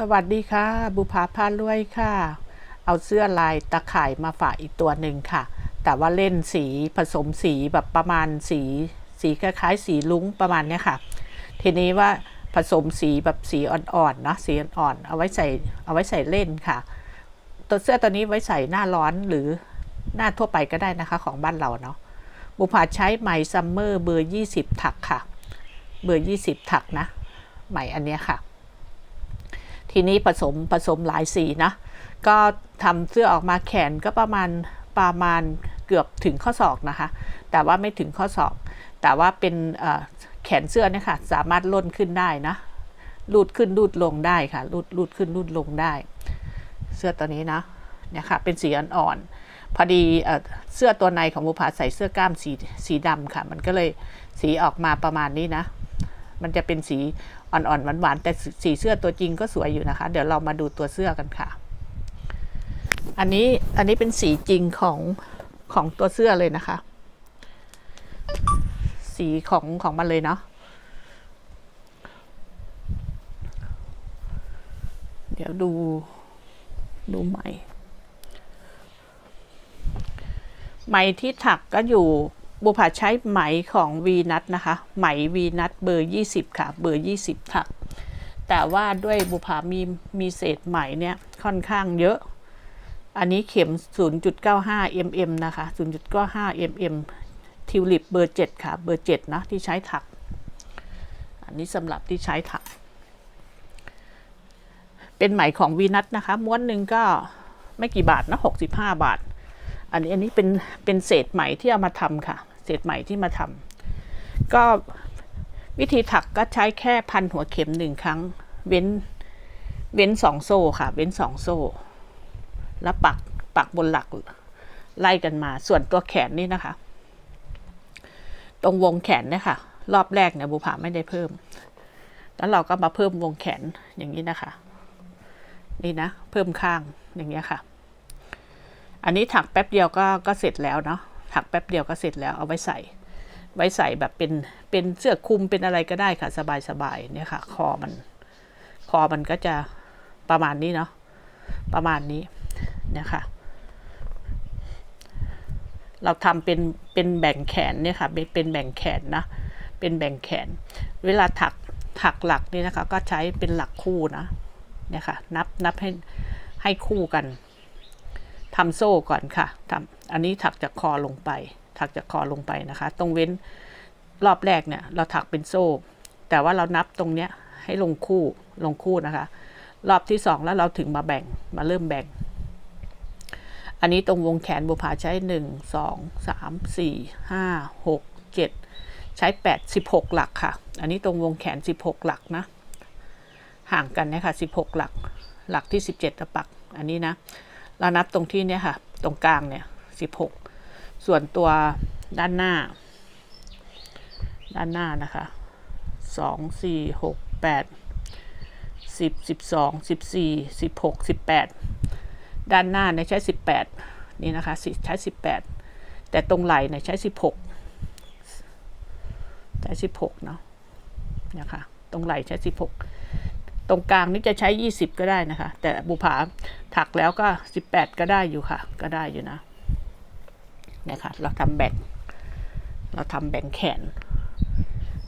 สวัสดีค่ะ บุภาพารวยค่ะ เอาเสื้อลายตะข่ายมาฝากอีกตัวหนึ่งค่ะ แต่ว่าเล่นสีผสมสีแบบประมาณสีสีคล้ายๆสีลุ้งประมาณเนี้ยค่ะ ทีนี้ว่าผสมสีแบบสีอ่อนๆเนะสีอ่อนๆเอาไว้ใส่เอาไว้ใส่เล่นค่ะ ตัวเสื้อตัวนี้ไว้ใส่หน้าร้อนหรือหน้าทั่วไปก็ได้นะคะของบ้านเราเนาะบุภาใช้ไหมซัมเมอร์เบอร์ 20 ถักค่ะ เบอร์ 20 ถักนะไหมอันเนี้ยค่ะ ทีนี้ผสมผสมหลายสีนะ ก็ทำเสื้อออกมาแขนก็ประมาณประมาณเกือบถึงข้อศอกนะคะ แต่ว่าไม่ถึงข้อศอก แต่ว่าเป็นแขนเสื้อเนี่ยค่ะ สามารถล่นขึ้นได้นะรูดขึ้นรูดลงได้ค่ะรูดรูดขึ้นรูดลงได้ เสื้อตัวนี้นะเนี่ยค่ะเป็นสีอ่อนๆพอดีเอ่อเสื้อตัวในของบุภาใส่เสื้อกล้ามสีสีดำค่ะ มันก็เลยสีออกมาประมาณนี้นะ มันจะเป็นสี อ่อนๆหวานๆแต่สีเสื้อตัวจริงก็สวยอยู่นะคะ เดี๋ยวเรามาดูตัวเสื้อกันค่ะ อันนี้อันนี้เป็นสีจริงของของตัวเสื้อเลยนะคะ สีของของมันเลยเนาะเดี๋ยวดูดูไหมไหมที่ถักก็อยู่ บุภาใช้ไหมของวีนัทนะคะ ไหมวีนัทเบอร์ 20 ค่ะ เบอร์ 20ถักแต่ว่าด้วยบุภามีมีเศษไหมเนี่ยค่อนข้างเยอะ อันนี้เข็ม 0.95 mm นะคะ 0.95 mm ทิวลิปเบอร์ 7 ค่ะ เบอร์ 7 นะ ที่ใช้ถัก อันนี้สำหรับที่ใช้ถัก เป็นไหมของวีนัทนะคะ ม้วนหนึ่งก็ไม่กี่บาทนะ 65 บาท อันนี้อันนี้เป็นเป็นเศษไหมที่เอามาทำค่ะ เศษไหมที่มาทำก็วิธีถักก็ใช้แค่พันหัวเข็มหนึ่งครั้ง เว้นเว้นสองโซ่ค่ะ เว้นสองโซ่ แล้วปักปักบนหลักไล่กันมา ส่วนตัวแขนนี่นะคะ ตรงวงแขนเนี่ยค่ะ รอบแรกเนี่ยบุภาไม่ได้เพิ่ม แล้วเราก็มาเพิ่มวงแขนอย่างนี้นะคะ นี่นะ เพิ่มข้างอย่างเงี้ยค่ะ อันนี้ถักแป๊บเดียวก็ก็เสร็จแล้วเนาะถักแป๊บเดียวก็เสร็จแล้วเอาไว้ใส่ ไว้ใส่แบบเป็นเป็นเสื้อคลุมเป็นอะไรก็ได้ค่ะ สบายสบายเนี่ยค่ะ คอมัน คอมันก็จะประมาณนี้เนาะประมาณนี้เนี่ยค่ะ เราทำเป็นเป็นแบ่งแขนเนี่ยค่ะเป็นเป็นแบ่งแขนนะเป็นแบ่งแขน เวลาถักถักหลักนี่นะคะ ก็ใช้เป็นหลักคู่นะเนี่ยค่ะ นับนับให้ให้คู่กัน ทำโซ่ก่อนค่ะทำอันนี้ถักจากคอลงไป ถักจากคอลงไปนะคะ ตรงเว้นรอบแรกเนี่ยเราถักเป็นโซ่ แต่ว่าเรานับตรงเนี้ยให้ลงคู่ ลงคู่นะคะ รอบที่สองแล้วเราถึงมาแบ่ง มาเริ่มแบ่ง อันนี้ตรงวงแขนบุภาใช้หนึ่งสองสามสี่ห้าหกเจ็ดใช้แปดสิบหกหลักค่ะ อันนี้ตรงวงแขนสิบหกหลักนะ ห่างกันนะคะสิบหกหลัก หลักที่สิบเจ็ดตะปัก อันนี้นะ เรานับตรงที่เนี่ยค่ะ ตรงกลางเนี่ยสิบหกส่วนตัวด้านหน้า ด้านหน้านะคะสองสี่หกแปดสิบสิบสองสิบสี่สิบหกสิบแปดด้านหน้าเนี่ยใช้สิบแปดนี่นะคะใช้สิบแปดแต่ตรงไหล่เนี่ยใช้สิบหกใช้สิบหกเนาะนะคะตรงไหล่ใช้สิบหก ตรงกลางนี่จะใช้ 20 ก็ได้นะคะ แต่บุผาถักแล้วก็ 18 ก็ได้อยู่ค่ะ ก็ได้อยู่นะเนี่ยค่ะเราทำแบ่งเราทำแบ่งแขน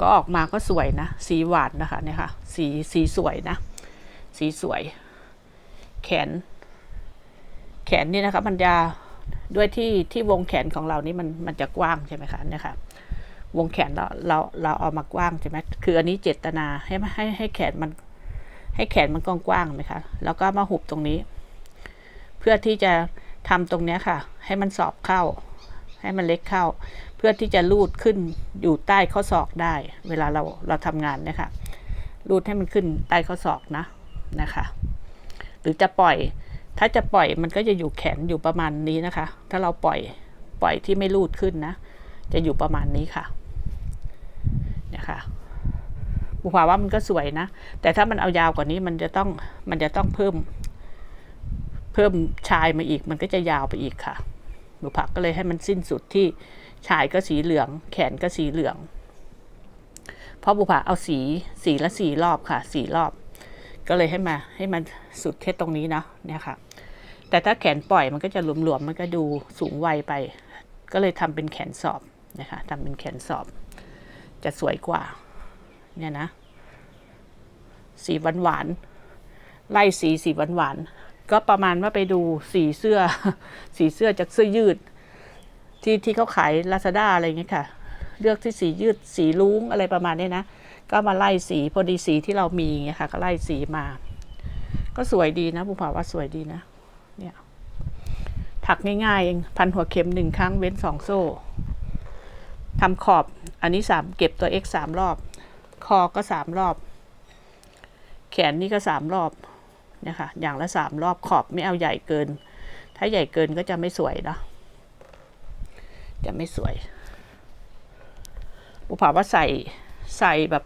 ก็ออกมาก็สวยนะ สีหวานนะคะเนี่ยค่ะ สีสีสวยนะ สีสวย แขน แขนนี่นะคะมันจะด้วยที่ที่วงแขนของเรานี่มันมันจะกว้างใช่ไหมคะเนี่ยค่ะวงแขนเราเราเราเอามากว้างใช่ไหมคืออันนี้เจตนาให้ให้ให้แขนมัน ให้แขนมันกว้างๆไหมคะ แล้วก็มาหุบตรงนี้ เพื่อที่จะทำตรงนี้ค่ะ ให้มันสอบเข้า ให้มันเล็กเข้า เพื่อที่จะลูดขึ้นอยู่ใต้ข้อศอกได้ เวลาเราเราทำงานเนี่ยค่ะลูดให้มันขึ้นใต้ข้อศอกนะนะคะ หรือจะปล่อย ถ้าจะปล่อยมันก็จะอยู่แขนอยู่ประมาณนี้นะคะ ถ้าเราปล่อยปล่อยที่ไม่ลูดขึ้นนะ จะอยู่ประมาณนี้ค่ะเนี่ยค่ะ บุภาว่ามันก็สวยนะ แต่ถ้ามันเอายาวกว่านี้มันจะต้องมันจะต้องเพิ่ม เพิ่มชายมาอีก มันก็จะยาวไปอีกค่ะ บุภาก็เลยให้มันสิ้นสุดที่ชายก็สีเหลือง แขนก็สีเหลือง เพราะบุภาเอาสีสีละสีรอบค่ะสี่รอบ ก็เลยให้มาให้มันสุดแค่ตรงนี้นะเนี่ยค่ะ แต่ถ้าแขนปล่อยมันก็จะหลวมๆมันก็ดูสูงวัยไป ก็เลยทำเป็นแขนสอบนะคะทำเป็นแขนสอบ จะสวยกว่า เนี่ยนะ สีหวานหวานไล่สีสีหวานหวานก็ประมาณว่าไปดูสีเสื้อ สีเสื้อจากเสื้อยืด ที่ที่เขาขายลาซาด้าอะไรเงี้ยค่ะ เลือกที่สียืดสีลุ้งอะไรประมาณนี้นะ ก็มาไล่สีพอดีสีที่เรามีอย่างเงี้ยค่ะ ก็ไล่สีมา ก็สวยดีนะบุภาว่าสวยดีนะ เนี่ยถักง่ายๆเองพันหัวเข็มหนึ่งครั้งเว้นสองโซ่ทำขอบอันนี้สามเก็บตัว x สามรอบ คอก็สามรอบ แขนนี่ก็สามรอบเนี่ยค่ะอย่างละสามรอบขอบไม่เอาใหญ่เกิน ถ้าใหญ่เกินก็จะไม่สวยเนาะจะไม่สวยบุภาว่าใส่ใส่แบบ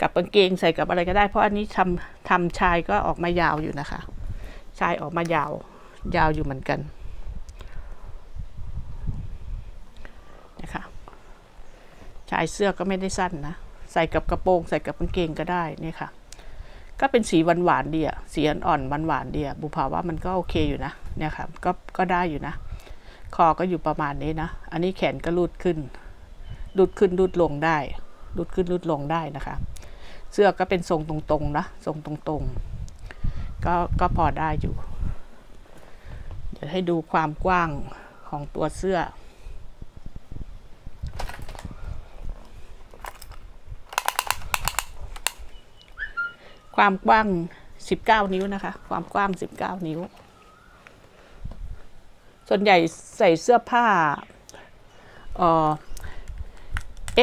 กับกางเกงใส่กับอะไรก็ได้ เพราะอันนี้ทำทำชายก็ออกมายาวอยู่นะคะ ชายออกมายาว ยาวอยู่เหมือนกันนะคะชายเสื้อก็ไม่ได้สั้นนะ ใส่กับกระโปรง ใส่กับกางเกงก็ได้เนี่ยค่ะ ก็เป็นสีหวานหวานๆดีอะสีอ่อนหวานหวานๆดีอะบุภาว่ามันก็โอเคอยู่นะเนี่ยค่ะก็ก็ได้อยู่นะ คอก็อยู่ประมาณนี้นะ อันนี้แขนก็รูดขึ้นรูดขึ้นรูดลงได้รูดขึ้นรูดลงได้นะคะ เสื้อก็เป็นทรงตรงๆนะทรงตรงๆ ก็ก็พอได้อยู่ เดี๋ยวให้ดูความกว้างของตัวเสื้อ ความกว้าง 19 นิ้วนะคะ ความกว้าง 19 นิ้ว ส่วนใหญ่ใส่เสื้อผ้าเอ่อ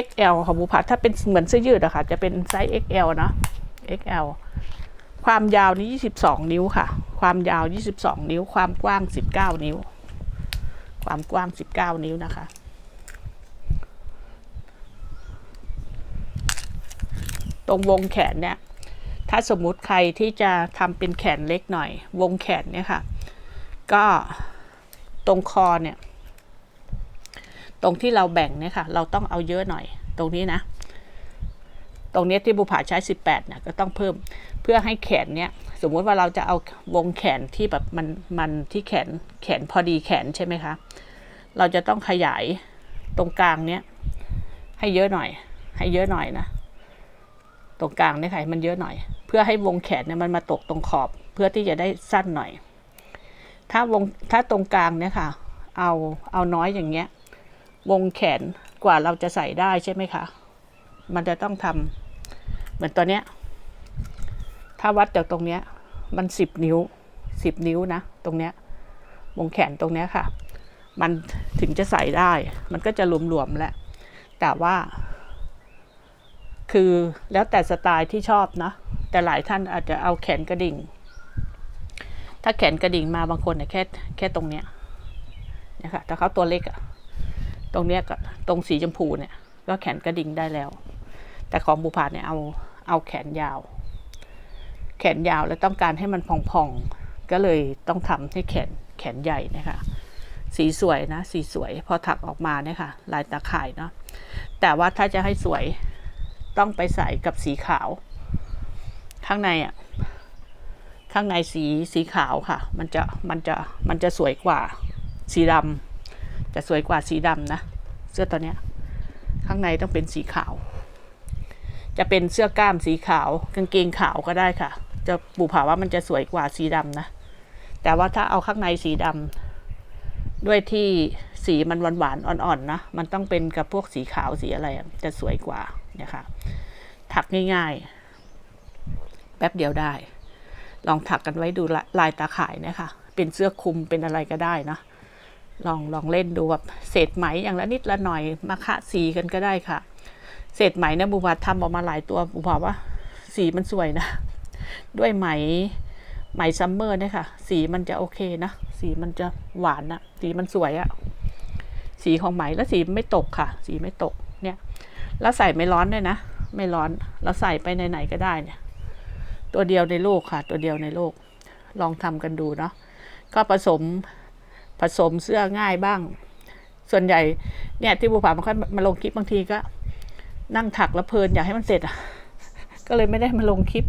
XL ของบุพัทถ้าเป็นเหมือนเสื้อยืดอะค่ะ จะเป็นไซส์ XL เนอะ XL ความยาวนี้ 22 นิ้วค่ะ ความยาว 22 นิ้ว ความกว้าง 19 นิ้ว ความกว้าง 19 นิ้วนะคะ ตรงวงแขนเนี่ย ถ้าสมมุติใครที่จะทำเป็นแขนเล็กหน่อย วงแขนเนี่ยค่ะ ก็ตรงคอเนี่ย ตรงที่เราแบ่งเนี่ยค่ะ เราต้องเอาเยอะหน่อย ตรงนี้นะ ตรงนี้ที่บุผาใช้ 18เนี่ยก็ต้องเพิ่มเพื่อให้แขนเนี่ย สมมุติว่าเราจะเอาวงแขนที่แบบมันมันที่แขนแขนพอดีแขนใช่ไหมคะ เราจะต้องขยายตรงกลางเนี้ยให้เยอะหน่อย ให้เยอะหน่อยนะ ตรงกลางเนี่ยค่ะมันเยอะหน่อย เพื่อให้วงแขนเนี่ยมันมาตกตรงขอบ เพื่อที่จะได้สั้นหน่อย ถ้าวงถ้าตรงกลางเนี่ยค่ะ เอาเอาน้อยอย่างเงี้ย วงแขนกว่าเราจะใส่ได้ใช่ไหมคะ มันจะต้องทำเหมือนตัวเนี้ย ถ้าวัดจากตรงเนี้ย มันสิบนิ้วสิบนิ้วนะ ตรงเนี้ยวงแขนตรงเนี้ยค่ะ มันถึงจะใส่ได้ มันก็จะหลวมๆแหละแต่ว่า คือแล้วแต่สไตล์ที่ชอบนะ แต่หลายท่านอาจจะเอาแขนกระดิ่ง ถ้าแขนกระดิ่งมาบางคนเนี่ยแค่แค่ตรงเนี้ยเนี่ยค่ะถ้าเขาตัวเล็กอะตรงเนี้ยก็ตรงสีชมพูเนี่ยก็แขนกระดิ่งได้แล้ว แต่ของบุพาเนี่ยเอาเอาแขนยาว แขนยาวแล้วต้องการให้มันพองๆก็เลยต้องทำให้แขนแขนใหญ่นะคะสีสวยนะ สีสวยพอถักออกมาเนี่ยค่ะ ลายตาข่ายเนาะแต่ว่าถ้าจะให้สวย ต้องไปใส่กับสีขาว ข้างในอะ ข้างในสีสีขาวค่ะ มันจะมันจะมันจะสวยกว่าสีดำจะสวยกว่าสีดำนะ เสื้อตัวเนี้ย ข้างในต้องเป็นสีขาว จะเป็นเสื้อกล้ามสีขาว กางเกงขาวก็ได้ค่ะ จะปูผาว่ามันจะสวยกว่าสีดำนะ แต่ว่าถ้าเอาข้างในสีดำด้วยที่ สีมันหวานหวานอ่อนๆนะมันต้องเป็นกับพวกสีขาวสีอะไรจะสวยกว่าเนี่ยค่ะถักง่ายๆ แป๊บเดียวได้ ลองถักกันไว้ดูลลายตาข่ายนะคะเป็นเสื้อคลุมเป็นอะไรก็ได้นะลองลองเล่นดูแบบเศษไหมอย่างละนิดละหน่อยมาคะสีกันก็ได้ค่ะ เศษไหมเนี่ยบุพาทำออกมาหลายตัวบุพาว่าสีมันสวยนะ ด้วยไหมไหมซัมเมอร์เนี่ยค่ะ สีมันจะโอเคนะ สีมันจะหวานนะสีมันสวยอะ สีของไหมแล้วสีไม่ตกค่ะ สีไม่ตกเนี่ย แล้วใส่ไม่ร้อนด้วยนะ ไม่ร้อนเราใส่ไปไหนๆก็ได้เนี่ย ตัวเดียวในโลกค่ะ ตัวเดียวในโลก ลองทำกันดูเนาะก็ผสมผสมเสื้อง่ายบ้าง ส่วนใหญ่เนี่ยที่บุพามันค่อยมาลงคลิปบางทีก็ นั่งถักแล้วเพลินอยากให้มันเสร็จอะก็เลยไม่ได้มาลงคลิป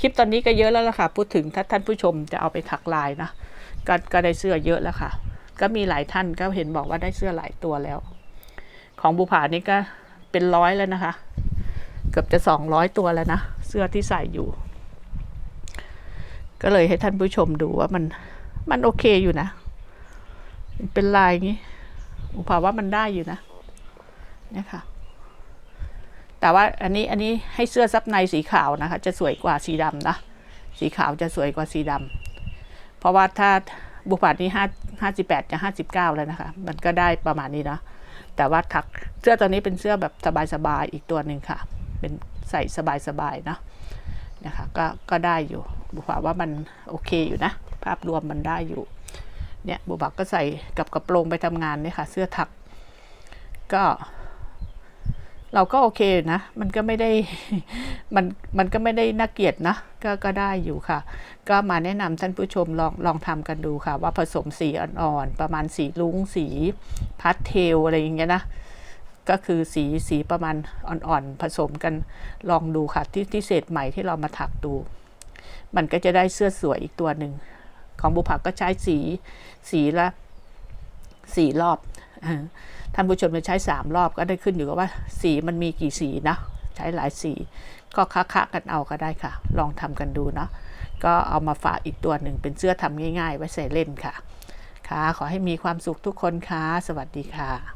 คลิปตอนนี้ก็เยอะแล้วล่ะค่ะ พูดถึงถ้าท่านผู้ชมจะเอาไปถักลายนะก็ก็ได้เสื้อเยอะแล้วค่ะ ก็มีหลายท่านก็เห็นบอกว่าได้เสื้อหลายตัวแล้ว ของบุผานี่ก็เป็นร้อยแล้วนะคะ เกือบจะสองร้อยตัวแล้วนะเสื้อที่ใส่อยู่ ก็เลยให้ท่านผู้ชมดูว่ามันมันโอเคอยู่นะ เป็นลายอย่างนี้บุผาว่ามันได้อยู่นะเนี่ยค่ะ แต่ว่าอันนี้อันนี้ให้เสื้อซับในสีขาวนะคะ จะสวยกว่าสีดำนะ สีขาวจะสวยกว่าสีดำเพราะว่าถ้า บุปผานี้ห้าห้าสิบแปดจะห้าสิบเก้าแล้วนะคะ มันก็ได้ประมาณนี้นะแต่ว่าถักเสื้อตัวนี้เป็นเสื้อแบบสบายๆอีกตัวหนึ่งค่ะ เป็นใส่สบายๆนะนะคะก็ก็ได้อยู่บุปผาว่ามันโอเคอยู่นะ ภาพรวมมันได้อยู่เนี่ยบุปผาก็ใส่กับกระโปรงไปทำงานเนี่ยค่ะ เสื้อถัก ก็ เราก็โอเคนะ มันก็ไม่ได้มันมันก็ไม่ได้น่าเกลียดนะ ก็ก็ได้อยู่ค่ะ ก็มาแนะนำท่านผู้ชมลองลองทำกันดูค่ะ ว่าผสมสีอ่อนๆ ประมาณสีลุ้งสีพาสเทลอะไรอย่างเงี้ยนะก็คือสีสีประมาณอ่อนๆ ผสมกันลองดูค่ะ ที่ที่เศษใหม่ที่เรามาถักดู มันก็จะได้เสื้อสวยอีกตัวหนึ่ง ของบุผักก็ใช้สีสีละสีรอบ ท่านผู้ชมจะใช้สามรอบก็ได้ขึ้นอยู่กับว่าสีมันมีกี่สีนะใช้หลายสีก็คะๆกันเอาก็ได้ค่ะ ลองทำกันดูเนาะก็เอามาฝากอีกตัวหนึ่งเป็นเสื้อทำง่ายๆ ไว้ใส่เล่นค่ะ ค่ะ ขอให้มีความสุขทุกคนค่ะ สวัสดีค่ะ